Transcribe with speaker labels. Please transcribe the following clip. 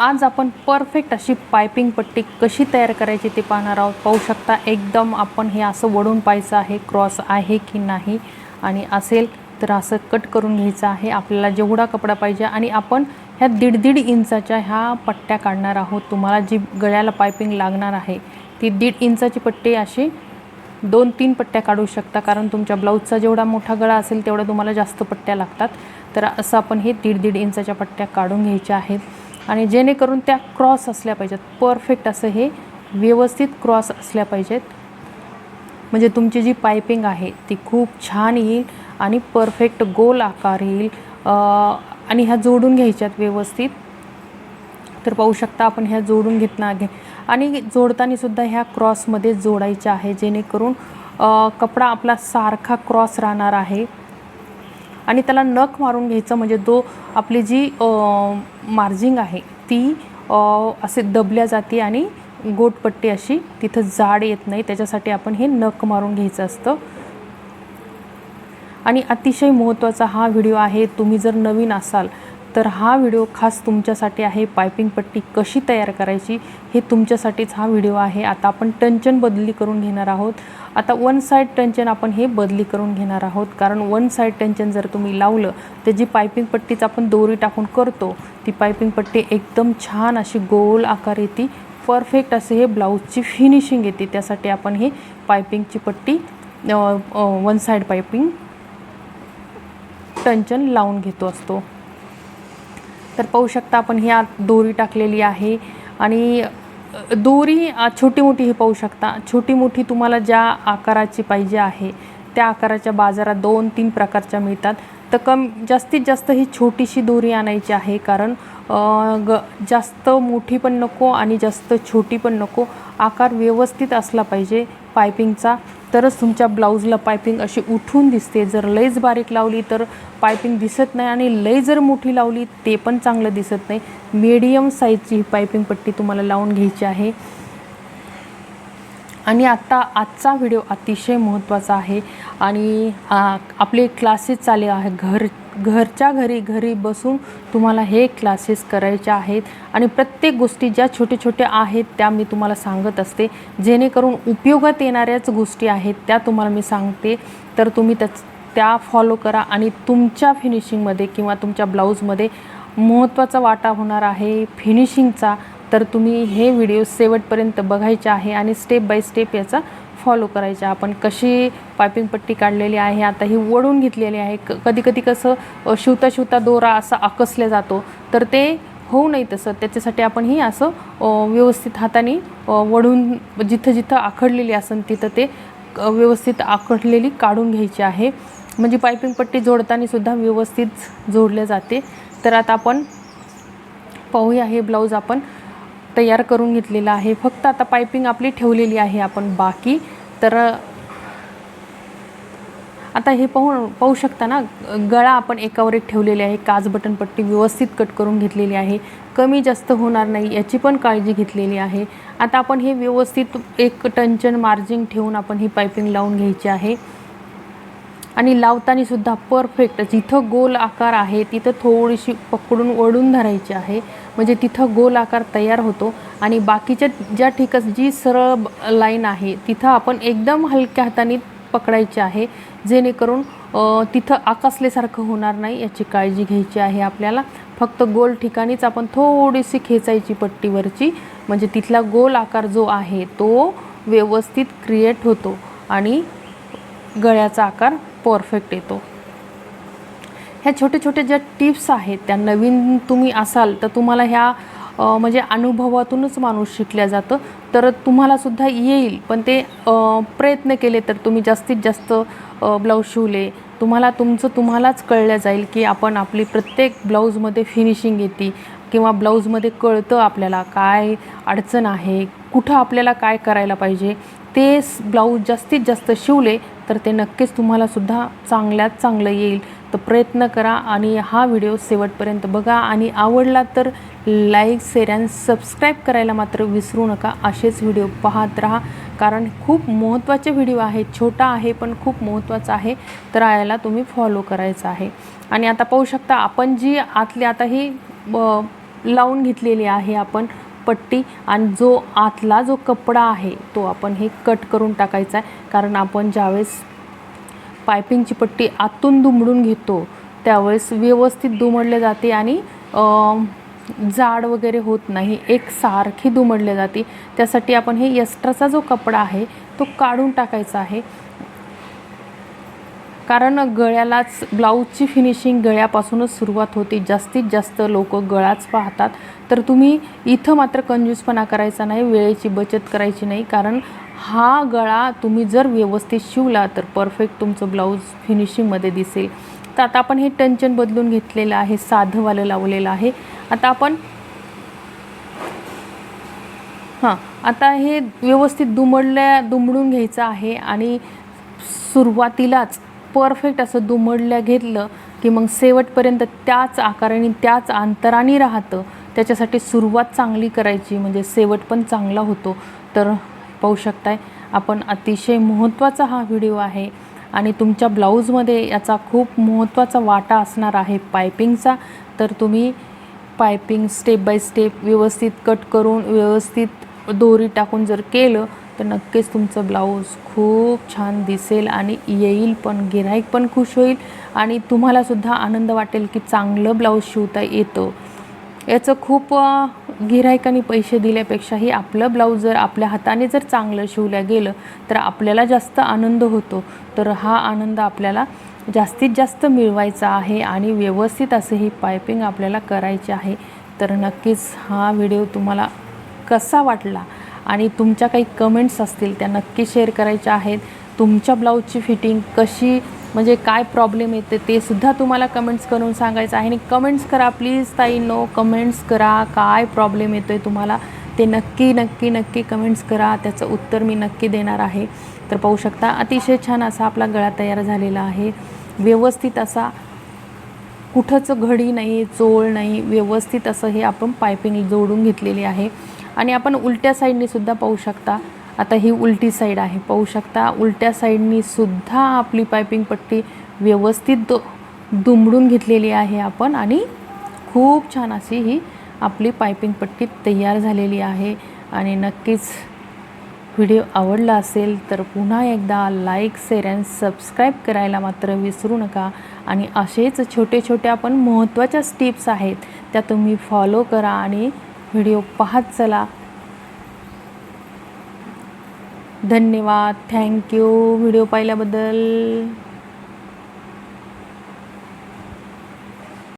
Speaker 1: आज आपण परफेक्ट अशी पायपिंग पट्टी कशी तयार करायची ते पाहणार आहोत. पाहू शकता एकदम आपण हे असं वडून पाहायचं आहे क्रॉस आहे की नाही. आणि असेल तर असं कट करून घ्यायचं आहे. आपल्याला जेवढा कपडा पाहिजे आणि आपण ह्या दीड दीड इंचाच्या ह्या पट्ट्या काढणार आहोत. तुम्हाला जी गळ्याला पायपिंग लागणार आहे ती दीड इंचाची पट्टी अशी दोन तीन पट्ट्या काढू शकता. कारण तुमच्या ब्लाऊजचा जेवढा मोठा गळा असेल तेवढा तुम्हाला जास्त पट्ट्या लागतात. तर असं आपण हे दीड दीड इंचाच्या पट्ट्या काढून घ्यायच्या आहेत. आणि जेणेकरून त्या क्रॉस असल्या पाहिजेत. परफेक्ट असं हे व्यवस्थित क्रॉस असल्या पाहिजेत. म्हणजे तुमची जी पायपिंग आहे ती खूप छान येईल आणि परफेक्ट गोल आकार येईल. आणि ह्या जोडून घ्यायच्यात व्यवस्थित. तर पाहू शकता आपण ह्या जोडून घेतणार घे आणि जोडताना सुद्धा ह्या क्रॉसमध्ये जोडायच्या आहे जेणेकरून कपडा आपला सारखा क्रॉस राहणार आहे. आणि त्याला नख मारून घ्यायचं म्हणजे तो आपली जी मार्जिंग आहे ती असे दबल्या जाते आणि गोटपट्टी अशी तिथं जाड येत नाही. त्याच्यासाठी आपण हे नख मारून घ्यायचं असतं. आणि अतिशय महत्त्वाचा हा व्हिडिओ आहे तुम्ही जर नवीन असाल तर हा व्हिडिओ खास तुमच्यासाठी आहे. पायपिंग पट्टी कशी तयार करायची हे तुमच्यासाठीच हा व्हिडिओ आहे. आता आपण टंचन बदली करून घेणार आहोत. आता वन साईड टंचन आपण हे बदली करून घेणार आहोत. कारण वन साईड टंचन जर तुम्ही लावलं तर जी पायपिंग पट्टीच आपण दोरी टाकून करतो ती पायपिंग पट्टी एकदम छान अशी गोल आकार येते. परफेक्ट असे हे ब्लाऊजची फिनिशिंग येते. त्यासाठी आपण हे पायपिंगची पट्टी वन साईड पायपिंग टंचन लावून घेतो असतो. तर पाहू शकता आपण ही आत दोरी टाकलेली आहे. आणि दोरी छोटी मोठी हे पाहू शकता. छोटी मोठी तुम्हाला ज्या आकाराची पाहिजे आहे त्या आकाराच्या बाजारात दोन तीन प्रकारच्या मिळतात. तर कम जास्तीत जास्त ही छोटीशी दोरी आणायची आहे कारण ग जास्त मोठी पण नको आणि जास्त छोटी पण नको. आकार व्यवस्थित असला पाहिजे पायपिंगचा. तरच तुमच्या ब्लाऊजला पायपिंग अशी उठून दिसते. जर लईच बारीक लावली तर पायपिंग दिसत नाही आणि लई जर मोठी लावली ते पण चांगलं दिसत नाही. मीडियम साईजची ही पायपिंग पट्टी तुम्हाला लावून घ्यायची आहे. आणि आत्ता आजचा व्हिडिओ अतिशय महत्त्वाचा आहे. आणि आपले क्लासेस चाले आहे घर घरच्या घरी घरी बसून तुम्हाला हे क्लासेस करायचे आहेत. आणि प्रत्येक गोष्टी ज्या छोट्या छोट्या आहेत त्या मी तुम्हाला सांगत असते. जेणेकरून उपयोगात येणाऱ्याच गोष्टी आहेत त्या तुम्हाला मी सांगते. तर तुम्ही त्याच त्या फॉलो करा आणि तुमच्या फिनिशिंगमध्ये किंवा तुमच्या ब्लाऊजमध्ये महत्त्वाचा वाटा होणार आहे फिनिशिंगचा तर तुम्ही हे व्हिडिओ शेवटपर्यंत बघायचे आहे आणि स्टेप बाय स्टेप याचा फॉलो करायच्या आपण कशी पायपिंग पट्टी काढलेली आहे आता ही वळून घेतलेली आहे. क कधी कधी कसं शिवता शिवता दोरा असा आकसल्या जातो. तर ते होऊ नये तसं. त्याच्यासाठी आपण ही असं व्यवस्थित हाताने वढून जिथं जिथं आखडलेली असेल तिथं ते व्यवस्थित आखडलेली काढून घ्यायची आहे. म्हणजे पायपिंग पट्टी जोडताना सुद्धा व्यवस्थित जोडले जाते. तर आता आपण पाहूया हे ब्लाऊज आपण तयार करून घेतलेलं आहे. फक्त आता पायपिंग आपली ठेवलेली आहे आपण बाकी. तर आता हे पाहू पाहू शकता ना गळा आपण एकावर एक ठेवलेले आहे काच बटन पट्टी व्यवस्थित कट करून घेतलेली आहे कमी जास्त होणार नाही याची पण काळजी घेतलेली आहे. आता आपण हे व्यवस्थित एक टंचन मार्जिंग ठेवून आपण ही पायपिंग लावून घ्यायची आहे. आणि लावताना सुद्धा परफेक्ट जिथं गोल आकार आहे तिथं थोडीशी पकडून ओढून धरायची आहे. म्हणजे तिथं गोल आकार तयार होतो. आणि बाकीच्या ज्या ठिकाण जी सरळ लाईन आहे तिथं आपण एकदम हलक्या हाताने पकडायची आहे. जेणेकरून तिथं आकासल्यासारखं होणार नाही याची काळजी घ्यायची आहे आपल्याला. फक्त गोल ठिकाणीच आपण थोडीशी खेचायची पट्टीवरची. म्हणजे तिथला गोल आकार जो आहे तो व्यवस्थित क्रिएट होतो. आणि गळ्याचा आकार परफेक्ट येतो. ह्या छोट्या छोट्या ज्या टिप्स आहेत त्या नवीन तुम्ही असाल तर तुम्हाला ह्या म्हणजे अनुभवातूनच माणूस शिकल्या जातं. तर तुम्हालासुद्धा येईल पण ते प्रयत्न केले तर तुम्ही जास्तीत जास्त ब्लाऊज शिवले. तुम्हाला तुमचं तुम्हालाच कळलं जाईल की आपण आपली प्रत्येक ब्लाऊजमध्ये फिनिशिंग येते किंवा ब्लाऊजमध्ये कळतं आपल्याला काय अडचण आहे कुठं आपल्याला काय करायला पाहिजे ते ब्लाऊज जास्तीत जास्त शिवले तर ते नक्कीच तुम्हाला सुद्धा चांगल्यात चांगलं येईल. तर प्रयत्न करा आणि हा व्हिडिओ शेवटपर्यंत बघा आणि आवडला तर लाईक शेअर अँड सबस्क्राईब करायला मात्र विसरू नका. असेच व्हिडिओ पाहत राहा. कारण खूप महत्त्वाचे व्हिडिओ आहेत. छोटा आहे पण खूप महत्त्वाचा आहे. तर याला तुम्ही फॉलो करायचं आहे. आणि आता पाहू शकता आपण जी आतली आता ही ब- लावून घेतलेली आहे आपण. पट्टी आणि जो आतला जो कपडा आहे तो आपण हे कट करून टाकायचा आहे. कारण आपण ज्यावेळेस पायपिंगची पट्टी आतून दुमडून घेतो त्यावेळेस व्यवस्थित दुमडले जाते आणि जाड वगैरे होत नाही एक सारखी दुमडले जाते. त्यासाठी आपण हे यस्ट्राचा जो कपडा आहे तो काढून टाकायचा आहे. कारण गळ्यालाच ब्लाऊजची फिनिशिंग गळ्यापासूनच सुरुवात होते. जास्तीत जास्त लोक गळाच पाहतात. तर तुम्ही इथं मात्र कंजूसपणा करायचा नाही वेळेची बचत करायची नाही. कारण हा गळा तुम्ही जर व्यवस्थित शिवला तर परफेक्ट तुमचं ब्लाऊज फिनिशिंगमध्ये दिसेल. तर आता आपण हे टंचन बदलून घेतलेलं आहे साधंवालं लावलेलं आहे. आता आपण हां आता हे व्यवस्थित दुमडल्या दुमडून घ्यायचं आहे आणि सुरुवातीलाच परफेक्ट असं दुमडल्या घेतलं की मग शेवटपर्यंत त्याच आकाराने त्याच अंतराने राहतं. त्याच्यासाठी सुरुवात चांगली करायची म्हणजे शेवट पण चांगला होतो. तर पाहू शकताय आपण अतिशय महत्त्वाचा हा व्हिडिओ आहे आणि तुमच्या ब्लाऊजमध्ये याचा खूप महत्त्वाचा वाटा असणार आहे पायपिंगचा. तर तुम्ही पायपिंग स्टेप बाय स्टेप व्यवस्थित कट करून व्यवस्थित दोरी टाकून जर केलं तर नक्कीच तुमचं ब्लाऊज खूप छान दिसेल आणि येईल पण गिराईक पण खुश होईल आणि तुम्हालासुद्धा आनंद वाटेल की चांगलं ब्लाऊज शिवता येतं. याचं खूप अ, गिऱ्हाईकांनी पैसे दिल्यापेक्षाही आपलं ब्लाऊज जर आपल्या हाताने जर चांगलं शिवलं गेलं तर आपल्याला जास्त आनंद होतो. तर हा आनंद आपल्याला जास्तीत जास्त मिळवायचा आहे आणि व्यवस्थित असं ही पायपिंग आपल्याला करायची आहे. तर नक्कीच हा व्हिडिओ तुम्हाला कसा वाटला आणि तुमच्या काही कमेंट्स असतील त्या नक्की शेअर करायच्या आहेत. तुमच्या ब्लाऊजची फिटिंग कशी म्हणजे काय प्रॉब्लेम येते ते सुद्धा तुम्हाला कमेंट्स करून सांगायचं आहे. आणि कमेंट्स करा प्लीज ताई नो कमेंट्स करा. काय प्रॉब्लेम येतो आहे तुम्हाला ते नक्की नक्की नक्की कमेंट्स करा. त्याचं उत्तर मी नक्की देणार आहे. तर पाहू शकता अतिशय छान असा आपला गळा तयार झालेला आहे. व्यवस्थित असा कुठंच घडी नाही चोळ नाही. व्यवस्थित असं हे आपण पायपिंग जोडून घेतलेली आहे. आणि आपण उलट्या साईडनी सुद्धा पाहू शकता. आता ही उलटी साईड आहे. पाहू शकता उलट्या साईडनी सुद्धा आपली पायपिंग पट्टी व्यवस्थित दुमडून घेतलेली आहे आपण आणि खूप छान अशी ही आपली पायपिंग पट्टी तयार झालेली आहे. आणि नक्कीच व्हिडिओ आवडला असेल तर पुन्हा एकदा लाईक शेअर अँड सबस्क्राईब करायला मात्र विसरू नका. आणि असेच छोटे छोटे आपण महत्त्वाच्या स्टिप्स आहेत त्या तुम्ही फॉलो करा आणि व्हिडिओ पाहत चला. धन्यवाद. थँक्यू व्हिडिओ पाहिल्याबद्दल.